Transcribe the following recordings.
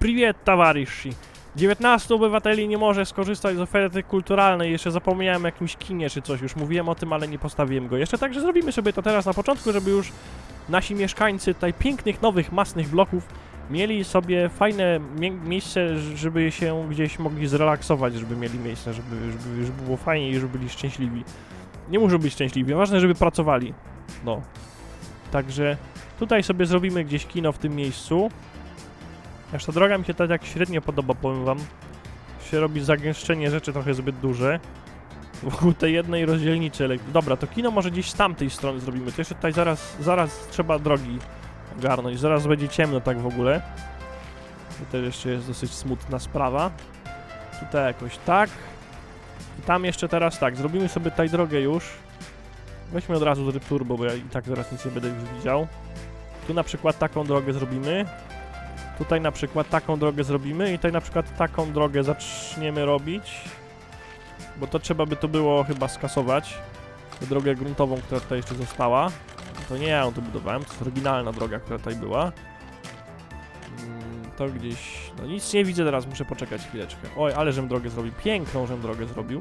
Privet, towarzyszy. 19 obywateli nie może skorzystać z oferty kulturalnej. Jeszcze zapomniałem o jakimś kinie czy coś. Już mówiłem o tym, ale nie postawiłem go jeszcze. Także zrobimy sobie to teraz na początku, żeby już nasi mieszkańcy tutaj pięknych, nowych, masnych bloków mieli sobie fajne mie miejsce, żeby się gdzieś mogli zrelaksować, żeby mieli miejsce, żeby, żeby, żeby było fajnie i żeby byli szczęśliwi. Nie muszą być szczęśliwi, ważne, żeby pracowali. No. Także tutaj sobie zrobimy gdzieś kino w tym miejscu. Aż ta droga mi się tak jak średnio podoba, powiem wam. Się robi zagęszczenie rzeczy trochę zbyt duże. Wokół tej jednej rozdzielnicy. Dobra, to kino może gdzieś z tamtej strony zrobimy. To jeszcze tutaj zaraz, zaraz trzeba drogi ogarnąć. Zaraz będzie ciemno tak w ogóle. To też jeszcze jest dosyć smutna sprawa. Tutaj jakoś tak. I tam jeszcze teraz tak, zrobimy sobie tutaj drogę już. Weźmy od razu tryb turbo, bo ja i tak zaraz nic nie będę już widział. Tu na przykład taką drogę zrobimy. Tutaj na przykład taką drogę zrobimy i tutaj na przykład taką drogę zaczniemy robić. Bo to trzeba by to było chyba skasować. Tę drogę gruntową, która tutaj jeszcze została. To nie ja ją tu budowałem, to jest oryginalna droga, która tutaj była. Mm, To gdzieś... No nic nie widzę teraz, muszę poczekać chwileczkę. Oj, ale żem drogę zrobił. Piękną żem drogę zrobił.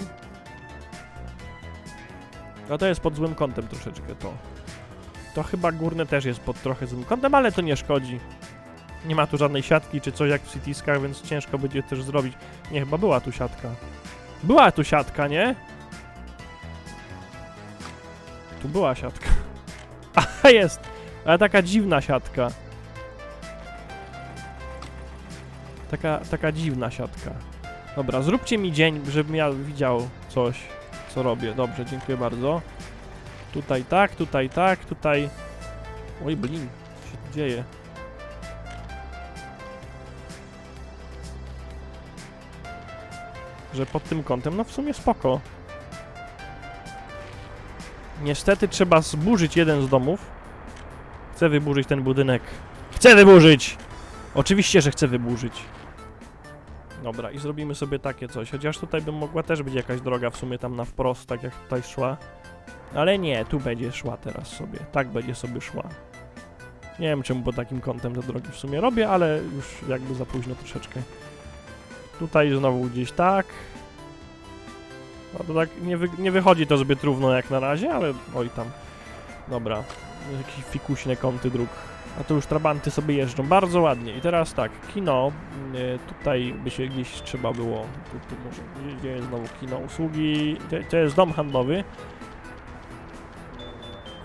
No to jest pod złym kątem troszeczkę to. To chyba górne też jest pod trochę złym kątem, ale to nie szkodzi. Nie ma tu żadnej siatki czy coś jak w Citiskach, więc ciężko będzie też zrobić. Nie, chyba była tu siatka. Była tu siatka, nie? Tu była siatka. A jest! Ale taka dziwna siatka. Taka, taka dziwna siatka. Dobra, zróbcie mi dzień, żebym ja widział coś, co robię. Dobrze, dziękuję bardzo. Tutaj tak, tutaj tak, tutaj... Oj, blin, co się dzieje? Że pod tym kątem, no w sumie spoko. Niestety trzeba zburzyć jeden z domów. Chcę wyburzyć ten budynek. Chcę wyburzyć! Oczywiście, że chcę wyburzyć. Dobra, i zrobimy sobie takie coś. Chociaż tutaj by mogła też być jakaś droga w sumie tam na wprost, tak jak tutaj szła. Ale nie, tu będzie szła teraz sobie. Tak będzie sobie szła. Nie wiem czemu po takim kątem te drogi w sumie robię, ale już jakby za późno troszeczkę. Tutaj znowu gdzieś tak. No to tak nie, wy, nie wychodzi to zbyt równo jak na razie, ale oj tam. Dobra, jakieś fikuśne kąty dróg. A tu już trabanty sobie jeżdżą bardzo ładnie. I teraz tak, kino. y, tutaj by się gdzieś trzeba było. Tu, tu może, gdzie- jest znowu kino? Usługi. To, to jest dom handlowy.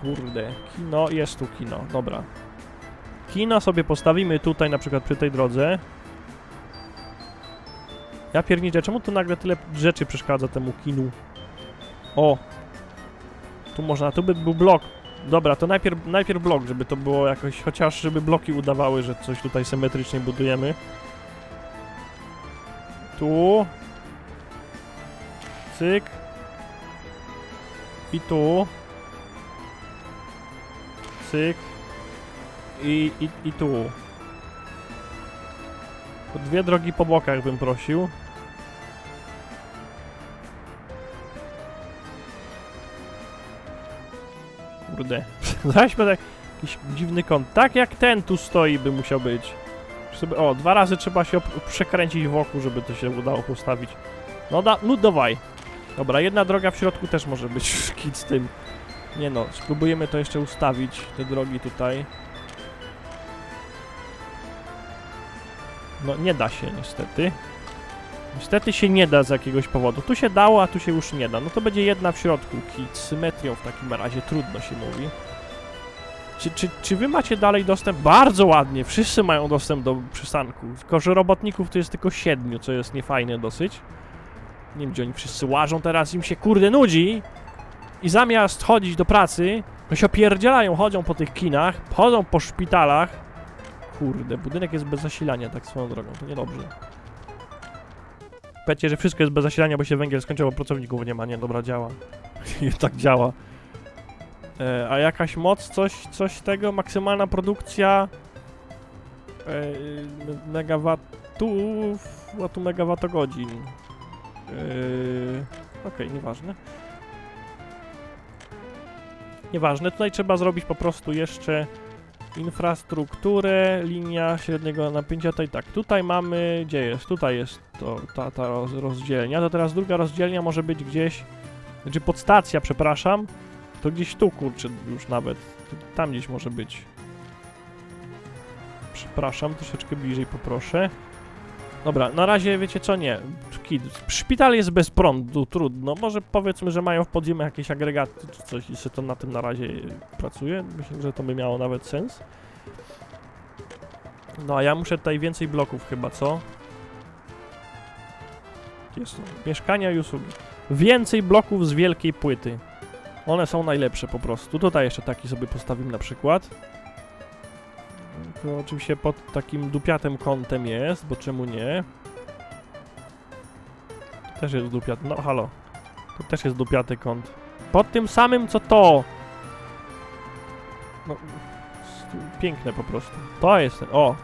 Kurde, kino, jest tu kino, dobra. Kino sobie postawimy tutaj na przykład przy tej drodze. Ja pierniczę, czemu tu nagle tyle rzeczy przeszkadza temu kinu? O! Tu można, tu by był blok. Dobra, to najpierw, najpierw blok, żeby to było jakoś, chociaż żeby bloki udawały, że coś tutaj symetrycznie budujemy. Tu. Cyk. I tu. Cyk. I, i, i tu. Dwie drogi po bokach bym prosił. Kurde. Zaśmy tak jakiś dziwny kąt. Tak jak ten tu stoi by musiał być. O, dwa razy trzeba się przekręcić wokół, żeby to się udało postawić. No da, no dawaj. Dobra, jedna droga w środku też może być kit z tym. Nie no, spróbujemy to jeszcze ustawić, te drogi tutaj. No nie da się niestety. Niestety się nie da z jakiegoś powodu. Tu się dało, a tu się już nie da. No to będzie jedna w środku. Kit symetrią w takim razie, trudno się mówi. Czy, czy, czy wy macie dalej dostęp? Bardzo ładnie, wszyscy mają dostęp do przystanku. Tylko, że robotników to jest tylko siedmiu, co jest niefajne dosyć. Nie wiem, gdzie oni wszyscy łażą teraz, im się kurde nudzi. I zamiast chodzić do pracy, to się opierdzielają, chodzą po tych kinach, chodzą po szpitalach. Kurde, budynek jest bez zasilania, tak swoją drogą, to niedobrze. Powiedzcie, że wszystko jest bez zasilania, bo się węgiel skończył, bo pracowników nie ma. Nie, dobra, działa. tak działa. E, a jakaś moc, coś, coś tego, maksymalna produkcja e, me- megawatów, watu megawattogodzin. E, Okej, nieważne. Nieważne, tutaj trzeba zrobić po prostu jeszcze infrastrukturę, linia średniego napięcia, tutaj tak, tutaj mamy, gdzie jest, tutaj jest to, ta, ta roz, rozdzielnia, to teraz druga rozdzielnia może być gdzieś, znaczy podstacja, przepraszam, to gdzieś tu, kurczę, już nawet, tam gdzieś może być. Przepraszam, troszeczkę bliżej poproszę. Dobra, na razie wiecie co, nie, szpital jest bez prądu, trudno, może powiedzmy, że mają w podziemiach jakieś agregaty czy coś i się to na tym na razie pracuje, myślę, że to by miało nawet sens. No a ja muszę tutaj więcej bloków chyba, co? Jest mieszkania i usługi. Więcej bloków z wielkiej płyty. One są najlepsze po prostu. Tutaj jeszcze taki sobie postawimy na przykład. To oczywiście pod takim dupiatym kątem jest, bo czemu nie? Też jest dupiaty. No halo. To też jest dupiaty kąt. Pod tym samym co to! No, piękne po prostu. To jest ten. O!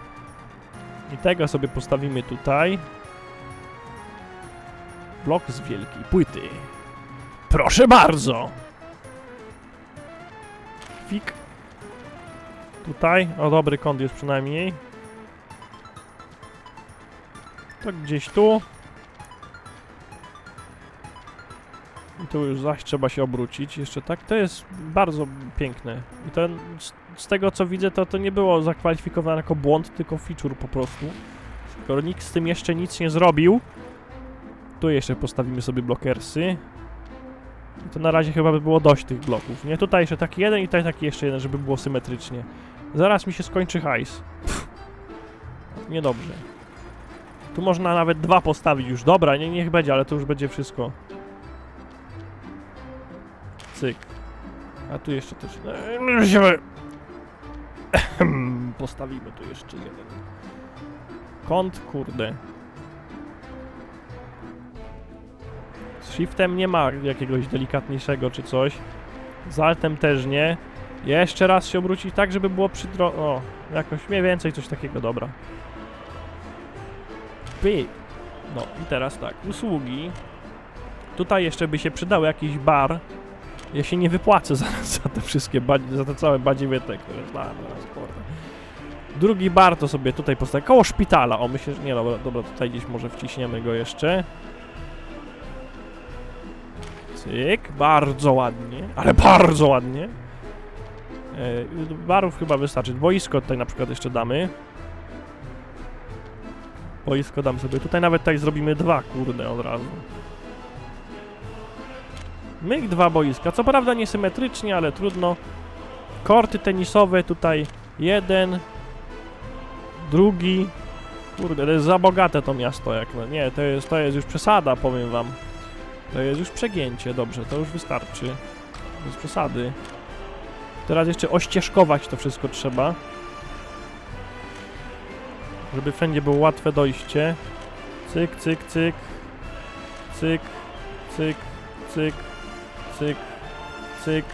I tego sobie postawimy tutaj. Blok z wielkiej płyty. Proszę bardzo! Fik. Tutaj. O, dobry kąt jest przynajmniej. To gdzieś tu. I tu już zaś trzeba się obrócić. Jeszcze tak. To jest bardzo piękne. I to z, z tego co widzę, to to nie było zakwalifikowane jako błąd, tylko feature po prostu. Skoro nikt z tym jeszcze nic nie zrobił. Tu jeszcze postawimy sobie blokersy. To na razie chyba by było dość tych bloków, nie? Tutaj jeszcze taki jeden i tutaj taki jeszcze jeden, żeby było symetrycznie. Zaraz mi się skończy hajs. Pff. Niedobrze. Tu można nawet dwa postawić już. Dobra, nie, niech będzie, ale to już będzie wszystko. Cyk. A tu jeszcze też... Postawimy tu jeszcze jeden. Kąt, kurde. Z shiftem nie ma jakiegoś delikatniejszego czy coś. Z altem też nie. Jeszcze raz się obrócić tak, żeby było przy dro... O, jakoś mniej więcej coś takiego, dobra. Pyk. No i teraz tak, usługi. Tutaj jeszcze by się przydał jakiś bar. Ja się nie wypłacę za, za te wszystkie, za te całe badziewiete, które kurde. Drugi bar to sobie tutaj postawię, koło szpitala. O, myślę, że nie, dobra, dobra, tutaj gdzieś może wciśniemy go jeszcze. Cyk, bardzo ładnie, ale bardzo ładnie. E, barów chyba wystarczy. Boisko tutaj na przykład jeszcze damy. Boisko dam sobie. Tutaj nawet tutaj zrobimy dwa, kurde, od razu. Myk dwa boiska. Co prawda niesymetrycznie, ale trudno. Korty tenisowe tutaj jeden, drugi. Kurde, to jest za bogate to miasto jak na- Nie, to jest, to jest już przesada, powiem wam. To jest już przegięcie, dobrze, to już wystarczy. Bez przesady. Teraz jeszcze ościeżkować to wszystko trzeba. Żeby wszędzie było łatwe dojście. Cyk, cyk, cyk. Cyk, cyk, cyk, cyk, cyk.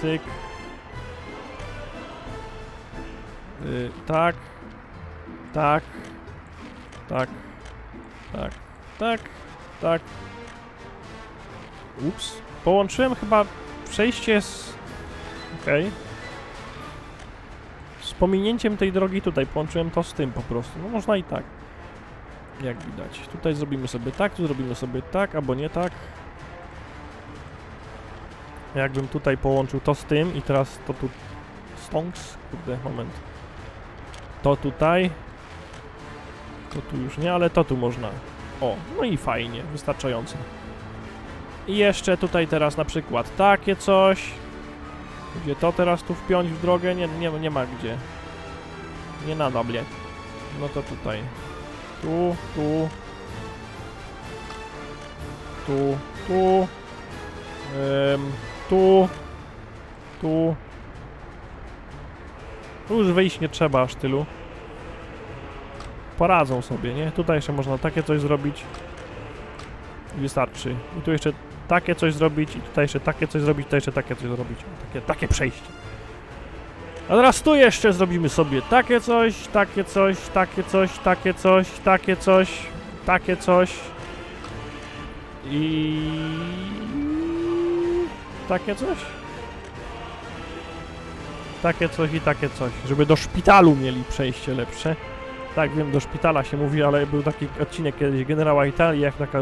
Cyk. Y, tak. Tak. Tak. Tak. Tak. Tak. Ups. Połączyłem chyba przejście z... Okej. Z pominięciem tej drogi tutaj połączyłem to z tym po prostu. No można i tak. Jak widać. Tutaj zrobimy sobie tak, tu zrobimy sobie tak, albo nie tak. Jakbym tutaj połączył to z tym i teraz to tu... Stonks? Kurde, moment. To tutaj. To tu już nie, ale to tu można. O, no i fajnie, wystarczająco. I jeszcze tutaj teraz na przykład takie coś. Gdzie to teraz tu wpiąć w drogę? Nie, nie, nie ma gdzie. Nie nada mnie. No to tutaj. Tu, tu. Tu, tu. Ym, tu. Tu. Tu już wyjść nie trzeba aż tylu. Poradzą sobie, nie? Tutaj jeszcze można takie coś zrobić. Wystarczy. I tu jeszcze takie coś zrobić, i tutaj jeszcze takie coś zrobić, tutaj jeszcze takie coś zrobić. Takie, takie przejście. A teraz tu jeszcze zrobimy sobie takie coś, takie coś, takie coś, takie coś, takie coś, takie coś. I... Takie coś? takie coś i takie coś. Żeby do szpitalu mieli przejście lepsze. Tak, wiem, do szpitala się mówi, ale był taki odcinek kiedyś generała Italii, jak taka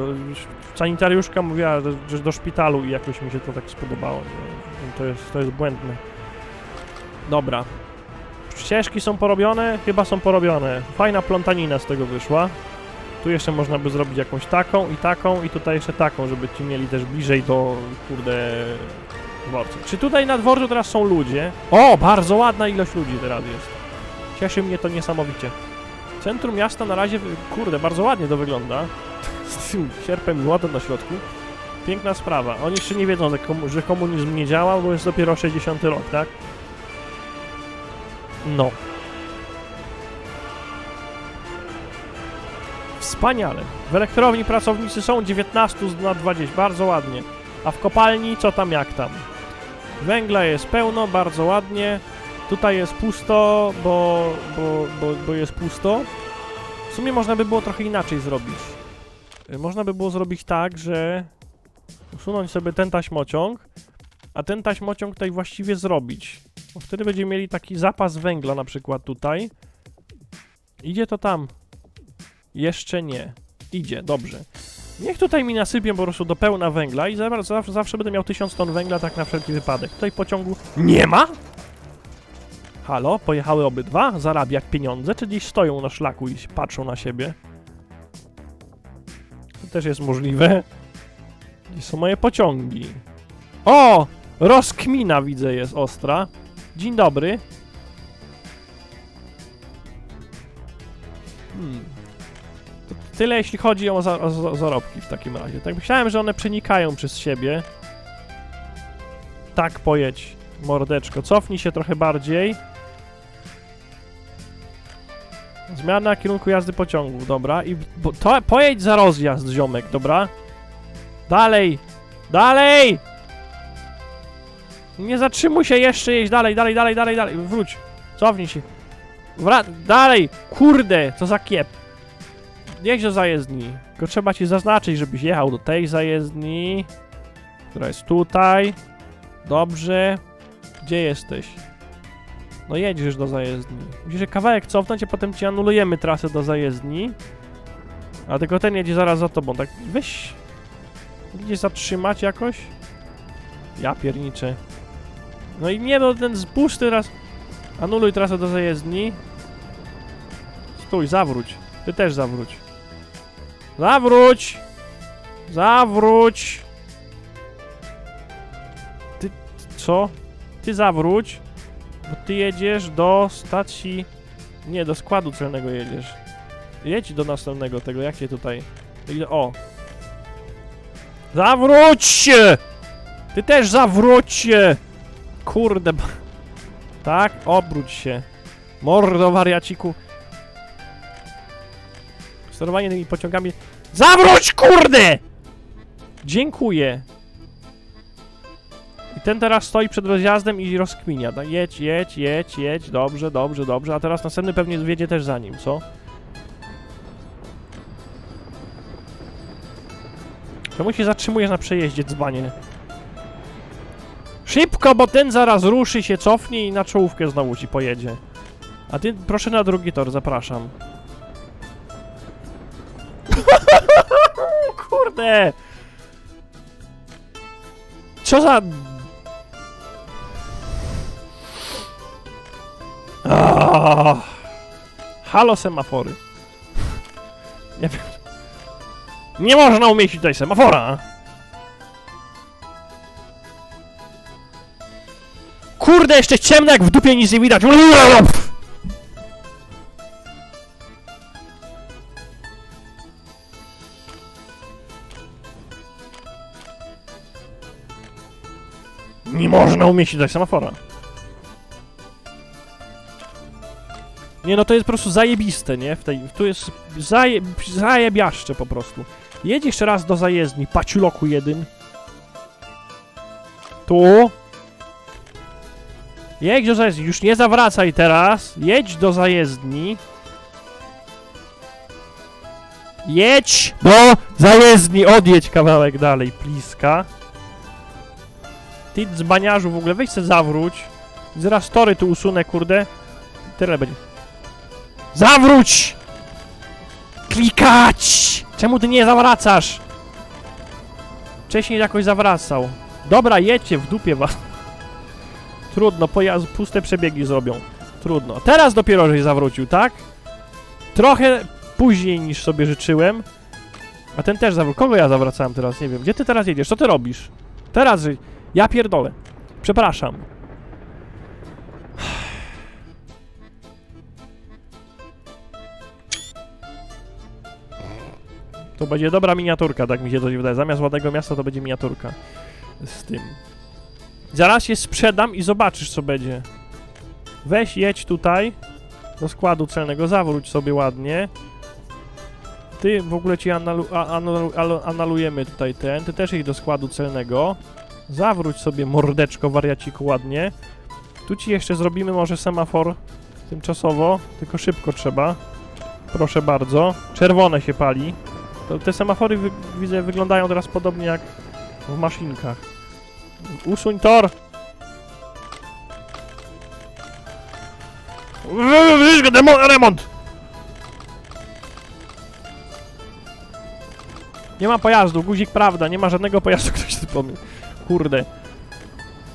sanitariuszka mówiła, że, do szpitalu i jakoś mi się to tak spodobało. Nie? To jest, to jest błędne. Dobra. Ścieżki są porobione? Chyba są porobione. Fajna plątanina z tego wyszła. Tu jeszcze można by zrobić jakąś taką i taką i tutaj jeszcze taką, żeby ci mieli też bliżej do, kurde, dworca. Czy tutaj na dworcu teraz są ludzie? O, bardzo ładna ilość ludzi teraz jest. Cieszy mnie to niesamowicie. Centrum miasta na razie, kurde, bardzo ładnie to wygląda. Z tym sierpem i na środku. Piękna sprawa. Oni jeszcze nie wiedzą, że, komu- że komunizm nie działał, bo jest dopiero 60 rok, tak? No. Wspaniale. W elektrowni pracownicy są 19 z- na 20, bardzo ładnie. A w kopalni co tam jak tam? Węgla jest pełno, bardzo ładnie. Tutaj jest pusto, bo, bo, bo, bo jest pusto. W sumie można by było trochę inaczej zrobić. Y, Można by było zrobić tak, że usunąć sobie ten taśmociąg, a ten taśmociąg tutaj właściwie zrobić. Bo wtedy będziemy mieli taki zapas węgla na przykład tutaj. Idzie to tam. Jeszcze nie. Idzie, dobrze. Niech tutaj mi nasypię po prostu do pełna węgla i zawsze, zawsze, zawsze będę miał 1000 ton węgla tak na wszelki wypadek. Tutaj pociągu nie ma? Halo, pojechały obydwa? Zarabiać pieniądze, czy gdzieś stoją na szlaku i patrzą na siebie? To też jest możliwe. Gdzie są moje pociągi? O! Rozkmina widzę jest ostra. Dzień dobry. Hmm. To tyle jeśli chodzi o, za, o za- zarobki w takim razie. Tak myślałem, że one przenikają przez siebie. Tak, pojedź, mordeczko. Cofnij się trochę bardziej. Zmiana kierunku jazdy pociągów, dobra. I bo, to, pojedź za rozjazd, ziomek, dobra? Dalej! Dalej! Nie zatrzymuj się jeszcze, jeźdź dalej, dalej, dalej, dalej, dalej. Wróć. Cofnij się. Wra dalej! Kurde, co za kiep. Jedź do zajezdni. Tylko trzeba ci zaznaczyć, żebyś jechał do tej zajezdni, która jest tutaj. Dobrze. Gdzie jesteś? No jedziesz do zajezdni. Musisz kawałek cofnąć, a potem ci anulujemy trasę do zajezdni. A tylko ten jedzie zaraz za tobą, tak weź... Gdzieś zatrzymać jakoś? Ja pierniczę. No i nie no, ten zbóż teraz... Anuluj trasę do zajezdni. Stój, zawróć. Ty też zawróć. Zawróć! Zawróć! Ty, co? Ty zawróć, bo ty jedziesz do stacji... Nie, do składu celnego jedziesz. Jedź do następnego tego, jak się tutaj... O! Zawróć się! Ty też zawróć się! Kurde... Tak? Obróć się. Mordo wariaciku. Sterowanie tymi pociągami... Zawróć, kurde! Dziękuję. I ten teraz stoi przed rozjazdem i rozkminia. No, jedź, jedź, jedź, jedź. Dobrze, dobrze, dobrze. A teraz następny pewnie wiedzie też za nim, co? Czemu się zatrzymujesz na przejeździe, dzbanie? Szybko, bo ten zaraz ruszy się, cofnie i na czołówkę znowu ci pojedzie. A ty proszę na drugi tor, zapraszam. Kurde! Co za... Ah. Halo semafory. Nie wiem. Nie można umieścić tutaj semafora! Kurde, jeszcze ciemno jak w dupie nic nie widać! Nie można umieścić tutaj semafora. Nie no, to jest po prostu zajebiste, nie? W tej, tu jest zaje, zajebiaszcze po prostu. Jedź jeszcze raz do zajezdni, paciuloku jeden. Tu. Jedź do zajezdni, już nie zawracaj teraz. Jedź do zajezdni. Jedź do zajezdni, odjedź kawałek dalej, pliska. Ty dzbaniarzu w ogóle, weź se zawróć. Zaraz tory tu usunę, kurde. Tyle będzie. Zawróć! Klikać! Czemu ty nie zawracasz? Wcześniej jakoś zawracał. Dobra, jedźcie w dupie was. Trudno, pojazd, puste przebiegi zrobią. Trudno. Teraz dopiero żeś zawrócił, tak? Trochę później niż sobie życzyłem. A ten też zawrócił. Kogo ja zawracałem teraz? Nie wiem. Gdzie ty teraz jedziesz? Co ty robisz? Teraz, że... Ja pierdolę. Przepraszam. To będzie dobra miniaturka, tak mi się coś wydaje. Zamiast ładnego miasta to będzie miniaturka. Z tym. Zaraz je sprzedam i zobaczysz co będzie. Weź jedź tutaj do składu celnego, zawróć sobie ładnie. Ty w ogóle ci analu, analu, alu- analujemy tutaj ten. Ty też idź do składu celnego. Zawróć sobie mordeczko wariaciku ładnie. Tu ci jeszcze zrobimy może semafor tymczasowo, tylko szybko trzeba. Proszę bardzo. Czerwone się pali. To te semafory wy, widzę wyglądają teraz podobnie jak w maszynkach. Usuń tor! Remont! Nie ma pojazdu, guzik prawda, nie ma żadnego pojazdu, ktoś pomyśl. Kurde.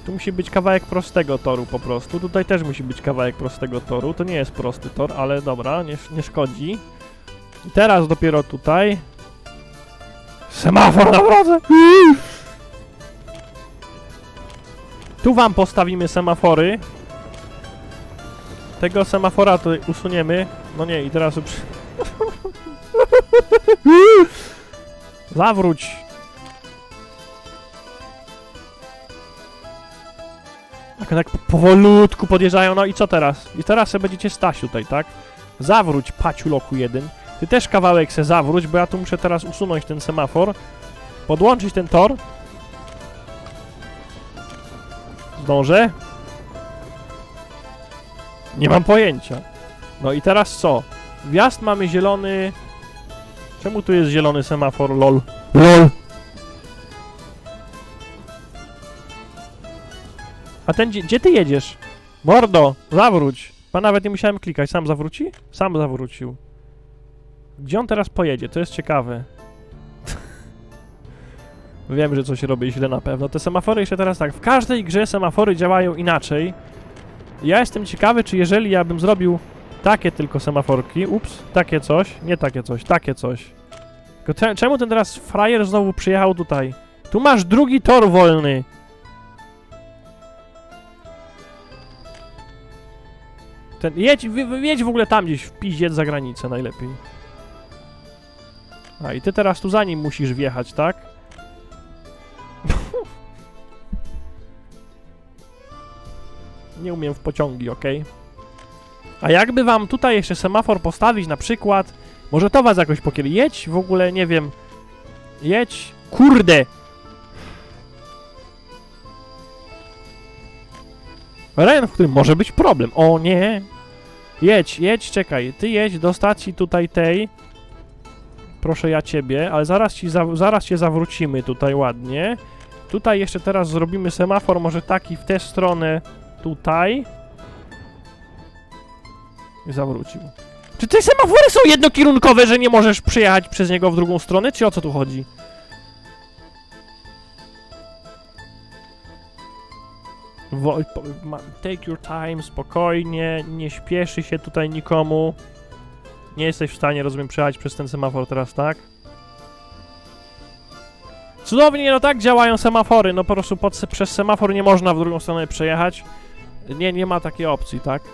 Tu musi być kawałek prostego toru po prostu. Tutaj też musi być kawałek prostego toru. To nie jest prosty tor, ale dobra, nie, nie szkodzi. I teraz dopiero tutaj. Semafor na drodze! Tu wam postawimy semafory. Tego semafora tutaj usuniemy. No nie, i teraz... Zawróć! Tak, tak powolutku podjeżdżają, no i co teraz? I teraz se będziecie stać tutaj, tak? Zawróć, paciu loku jeden. Ty też kawałek se zawróć, bo ja tu muszę teraz usunąć ten semafor. Podłączyć ten tor. Zdążę? Nie mam pojęcia. No i teraz co? Wjazd mamy zielony... Czemu tu jest zielony semafor, lol? LOL! A ten, gdzie, gdzie ty jedziesz? Mordo, zawróć! Pan nawet nie musiałem klikać, sam zawróci? Sam zawrócił. Gdzie on teraz pojedzie? To jest ciekawe. Wiem, że coś robię źle na pewno. Te semafory jeszcze teraz tak. W każdej grze semafory działają inaczej. Ja jestem ciekawy, czy jeżeli ja bym zrobił takie tylko semaforki, ups, takie coś, nie takie coś, takie coś. Czemu ten teraz frajer znowu przyjechał tutaj? Tu masz drugi tor wolny. Ten, jedź, wy- jedź w ogóle tam gdzieś, w piździec za granicę najlepiej. A i ty teraz tu za nim musisz wjechać, tak? Nie umiem w pociągi, ok? A jakby wam tutaj jeszcze semafor postawić na przykład, może to was jakoś pokieli. Jedź w ogóle, nie wiem. Jedź. Kurde! Rejon, w którym może być problem. O nie! Jedź, jedź, czekaj. Ty jedź do stacji tutaj tej. Proszę ja ciebie, ale zaraz ci za, zaraz cię zawrócimy tutaj ładnie. Tutaj jeszcze teraz zrobimy semafor, może taki w tę stronę tutaj. I zawrócił. Czy te semafory są jednokierunkowe, że nie możesz przejechać przez niego w drugą stronę, czy o co tu chodzi? Take your time, spokojnie, nie śpieszy się tutaj nikomu. Nie jesteś w stanie, rozumiem, przejechać przez ten semafor teraz, tak? Cudownie, no tak działają semafory, no po prostu pod przez semafor nie można w drugą stronę przejechać. Nie, nie ma takiej opcji, tak?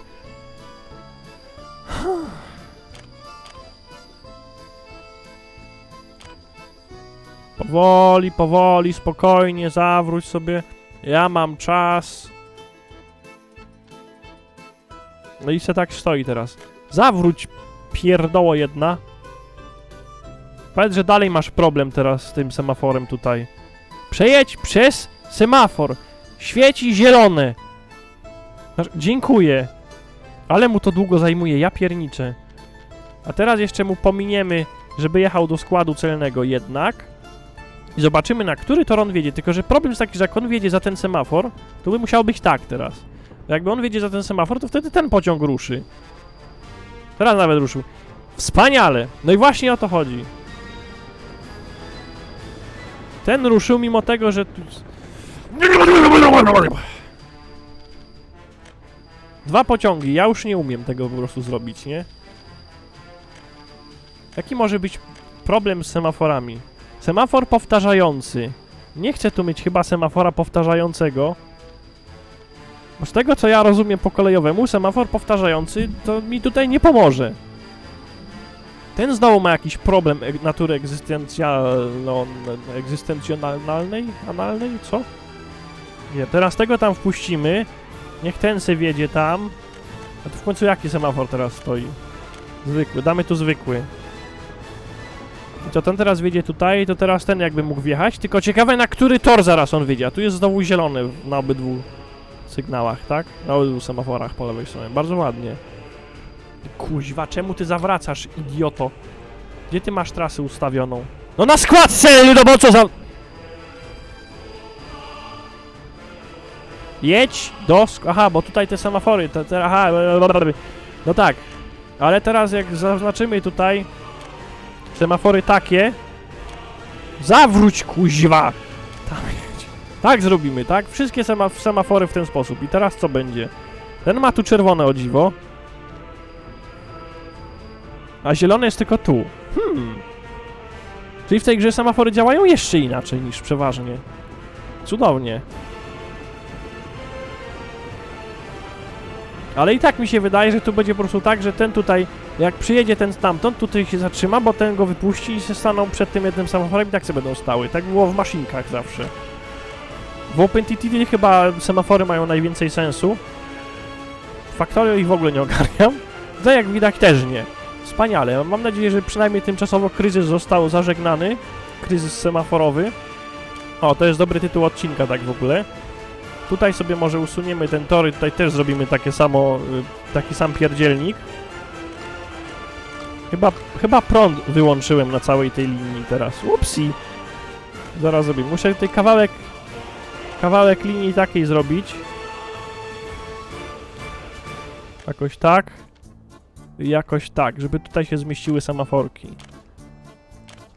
Powoli, powoli, spokojnie, zawróć sobie. Ja mam czas. No i se tak stoi teraz. Zawróć, pierdoło jedna. Powiedz, że dalej masz problem teraz z tym semaforem tutaj. Przejedź przez semafor. Świeci zielone. Znaczy, Dziękuję. Ale mu to długo zajmuje, ja pierniczę. A teraz jeszcze mu pominiemy, żeby jechał do składu celnego jednak. I zobaczymy, na który tor on wiedzie. Tylko, że problem jest taki, że jak on wiedzie za ten semafor, to by musiał być tak teraz. Jakby on wiedzie za ten semafor, to wtedy ten pociąg ruszy. Teraz nawet ruszył. Wspaniale! No i właśnie o to chodzi. Ten ruszył mimo tego, że... tu- Dwa pociągi, ja już nie umiem tego po prostu zrobić, nie? Jaki może być problem z semaforami? Semafor powtarzający. Nie chcę tu mieć chyba semafora powtarzającego. Z tego co ja rozumiem po kolejowemu, semafor powtarzający to mi tutaj nie pomoże. Ten znowu ma jakiś problem e- natury egzystencjalno, egzystencjonalnej? Analnej? Co? Nie, teraz tego tam wpuścimy. Niech ten se wiedzie tam. A tu w końcu jaki semafor teraz stoi? Zwykły, damy tu zwykły. I to ten teraz wiedzie tutaj, to teraz ten jakby mógł wjechać. Tylko ciekawe na który tor zaraz on wiedzie. A tu jest znowu zielony na obydwu sygnałach, tak? Na obydwu semaforach po lewej stronie. Bardzo ładnie. Kuźwa, czemu ty zawracasz, idioto? Gdzie ty masz trasę ustawioną? No na składce, no bo co za... Jedź do... Aha, bo tutaj te semafory, te, te, aha, no tak. Ale teraz jak zaznaczymy tutaj semafory takie, zawróć kuźwa! Tam. Tak zrobimy, tak? Wszystkie sema semafory w ten sposób. I teraz co będzie? Ten ma tu czerwone o dziwo. A zielony jest tylko tu. Hmm. Czyli w tej grze semafory działają jeszcze inaczej niż przeważnie. Cudownie. Ale i tak mi się wydaje, że tu będzie po prostu tak, że ten tutaj, jak przyjedzie ten stamtąd, tutaj się zatrzyma, bo ten go wypuści i się staną przed tym jednym semaforem i tak sobie będą stały. Tak było w maszynkach zawsze. W OpenTTD chyba semafory mają najwięcej sensu. Factorio ich w ogóle nie ogarniam. Tutaj jak widać też nie. Wspaniale. Mam nadzieję, że przynajmniej tymczasowo kryzys został zażegnany. Kryzys semaforowy. O, to jest dobry tytuł odcinka tak w ogóle. Tutaj sobie może usuniemy ten tory, tutaj też zrobimy takie samo, y, taki sam pierdzielnik. Chyba, chyba prąd wyłączyłem na całej tej linii teraz. Upsi. Zaraz zrobię. Muszę tutaj kawałek, kawałek linii takiej zrobić. Jakoś tak. Jakoś tak, żeby tutaj się zmieściły semaforki.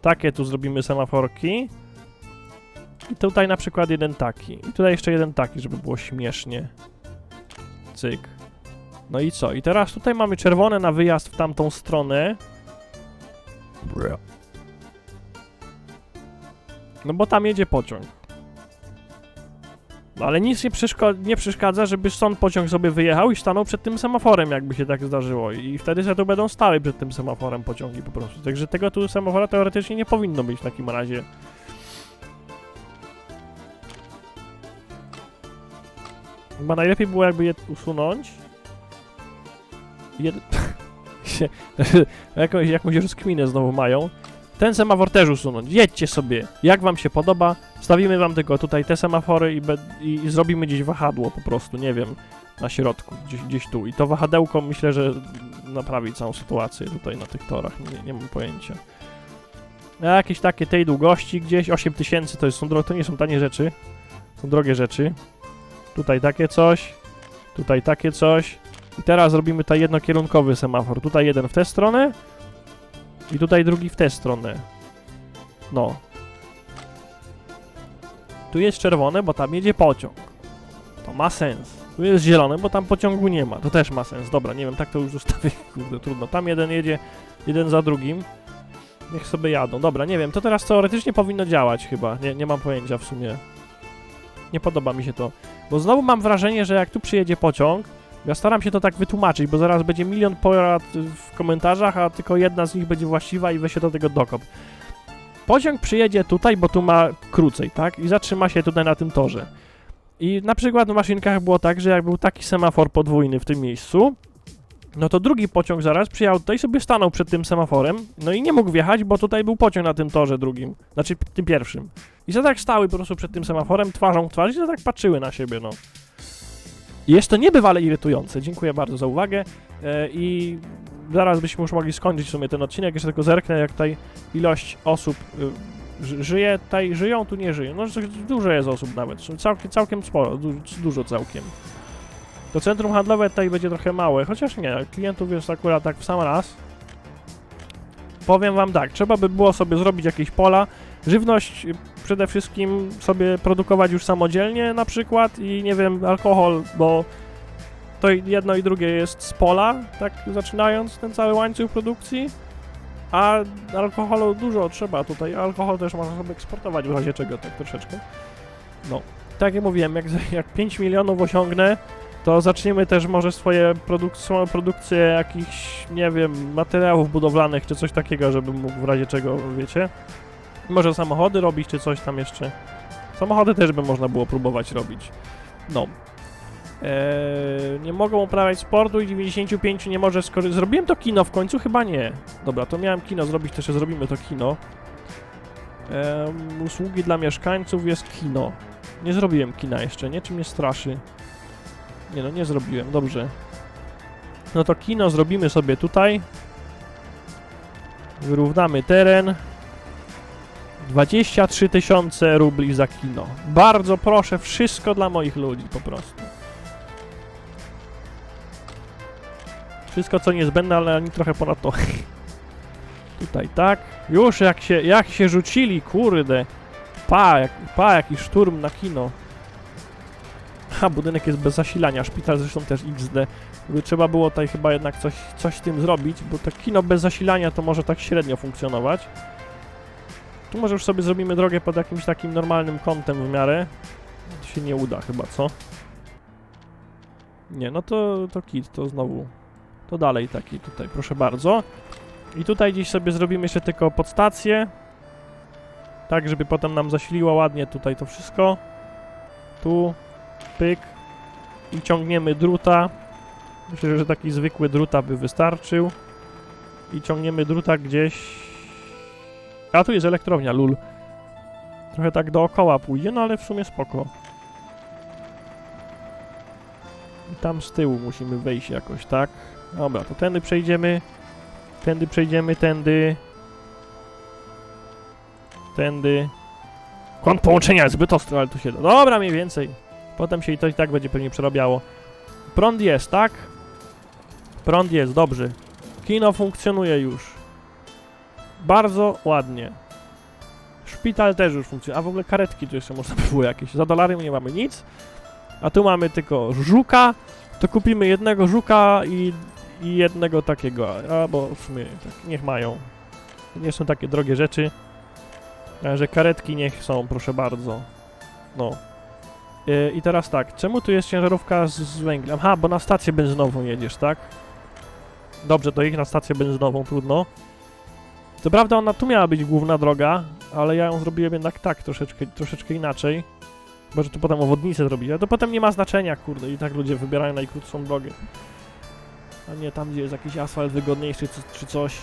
Takie tu zrobimy semaforki. I tutaj na przykład jeden taki. I tutaj jeszcze jeden taki, żeby było śmiesznie. Cyk. No i co? I teraz tutaj mamy czerwone na wyjazd w tamtą stronę. No bo tam jedzie pociąg. No ale nic nie, nie przeszkadza, żeby stąd pociąg sobie wyjechał i stanął przed tym semaforem, jakby się tak zdarzyło. I wtedy se tu będą stały przed tym semaforem pociągi po prostu. Także tego tu semafora teoretycznie nie powinno być w takim razie. Chyba najlepiej było jakby je usunąć. Jed... jakąś, jakąś rozkminę znowu mają. Ten semafor też usunąć. Jedźcie sobie, jak wam się podoba. Stawimy wam tylko tutaj te semafory i, i, zrobimy gdzieś wahadło po prostu, nie wiem, na środku, gdzieś, gdzieś tu. I to wahadełko myślę, że naprawi całą sytuację tutaj na tych torach, nie, nie mam pojęcia. A jakieś takie tej długości gdzieś, 8000 to, jest, są, to nie są tanie rzeczy, są drogie rzeczy. Tutaj takie coś, tutaj takie coś. I teraz zrobimy tutaj jednokierunkowy semafor. Tutaj jeden w tę stronę i tutaj drugi w tę stronę. No. Tu jest czerwone, bo tam jedzie pociąg. To ma sens. Tu jest zielone, bo tam pociągu nie ma. To też ma sens. Dobra, nie wiem, tak to już zostawię. Kurde, trudno. Tam jeden jedzie, jeden za drugim. Niech sobie jadą. Dobra, nie wiem, to teraz teoretycznie powinno działać chyba. Nie, nie mam pojęcia w sumie. Nie podoba mi się to. Bo znowu mam wrażenie, że jak tu przyjedzie pociąg, ja staram się to tak wytłumaczyć, bo zaraz będzie milion porad w komentarzach, a tylko jedna z nich będzie właściwa i weź się do tego dokop. Pociąg przyjedzie tutaj, bo tu ma krócej, tak? I zatrzyma się tutaj na tym torze. I na przykład w maszynkach było tak, że jak był taki semafor podwójny w tym miejscu, no to drugi pociąg zaraz przyjechał tutaj, sobie stanął przed tym semaforem, no i nie mógł wjechać, bo tutaj był pociąg na tym torze drugim, znaczy tym pierwszym. I sobie tak stały po prostu przed tym semaforem, twarzą w twarz i sobie tak patrzyły na siebie, no. Jest to niebywale irytujące. Dziękuję bardzo za uwagę e, i zaraz byśmy już mogli skończyć w sumie ten odcinek. Jeszcze tylko zerknę, jak tutaj ilość osób y, ży- żyje. Tutaj żyją, tu nie żyją. No, dużo jest osób nawet. Całkiem, całkiem sporo, du, dużo całkiem. To centrum handlowe tutaj będzie trochę małe, chociaż nie, klientów jest akurat tak w sam raz. Powiem wam tak, trzeba by było sobie zrobić jakieś pola, żywność przede wszystkim sobie produkować już samodzielnie na przykład i nie wiem, alkohol, bo to jedno i drugie jest z pola, tak zaczynając ten cały łańcuch produkcji. A alkoholu dużo trzeba tutaj. Alkohol też można sobie eksportować w razie czego, tak troszeczkę. No, tak jak mówiłem, jak, jak 5 milionów osiągnę, to zaczniemy też może swoje produk swoją produkcję jakichś, nie wiem, materiałów budowlanych czy coś takiego, żebym mógł w razie czego, wiecie. Może samochody robić czy coś tam jeszcze. Samochody też by można było próbować robić. No. Eee, nie mogą uprawiać sportu i 95 nie może skorzystać. Zrobiłem to kino w końcu? Chyba nie. Dobra, to miałem kino zrobić, też zrobimy to kino. Ehm, usługi dla mieszkańców jest kino. Nie zrobiłem kina jeszcze, nie? Czy mnie straszy? Nie no, nie zrobiłem, dobrze. No to kino zrobimy sobie tutaj. Wyrównamy teren. 23 tysiące rubli za kino. Bardzo proszę, wszystko dla moich ludzi po prostu. Wszystko co niezbędne, ale ani trochę ponad to. Tutaj tak. Już jak się, jak się rzucili, kurde. Pa, jak, pa, jaki szturm na kino. Ha, budynek jest bez zasilania, szpital zresztą też XD. Trzeba było tutaj chyba jednak coś, coś z tym zrobić, bo to kino bez zasilania to może tak średnio funkcjonować. Tu może już sobie zrobimy drogę pod jakimś takim normalnym kątem w miarę. To się nie uda chyba, co? Nie, no to, to kit, to znowu. To dalej taki tutaj, proszę bardzo. I tutaj gdzieś sobie zrobimy jeszcze tylko podstację. Tak, żeby potem nam zasiliło ładnie tutaj to wszystko. Tu, pyk. I ciągniemy druta. Myślę, że taki zwykły druta by wystarczył. I ciągniemy druta gdzieś... A tu jest elektrownia, lul. Trochę tak dookoła pójdzie, no ale w sumie spoko. I tam z tyłu musimy wejść jakoś, tak? Dobra, to tędy przejdziemy. Tędy przejdziemy, tędy. Tędy. Kąt połączenia jest zbyt ostry, ale tu się da. Dobra, mniej więcej. Potem się i to i tak będzie pewnie przerabiało. Prąd jest, tak? Prąd jest, dobrze. Kino funkcjonuje już. Bardzo ładnie. Szpital też już funkcjonuje. A w ogóle karetki tu jeszcze można by było jakieś. Za dolary nie mamy nic. A tu mamy tylko żuka. To kupimy jednego żuka i, i jednego takiego. A bo w sumie tak, niech mają. Nie są takie drogie rzeczy. Że karetki niech są, proszę bardzo. No. Yy, I teraz tak, czemu tu jest ciężarówka z, z węglem? Aha, bo na stację benzynową jedziesz, tak? Dobrze, to ich na stację benzynową, trudno. Co prawda ona tu miała być główna droga, ale ja ją zrobiłem jednak tak, troszeczkę, troszeczkę inaczej. Może tu potem owodnicę zrobić, ale to potem nie ma znaczenia, kurde, i tak ludzie wybierają najkrótszą drogę. A nie tam, gdzie jest jakiś asfalt wygodniejszy czy, czy coś.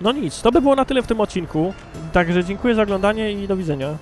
No nic, to by było na tyle w tym odcinku. Także dziękuję za oglądanie i do widzenia.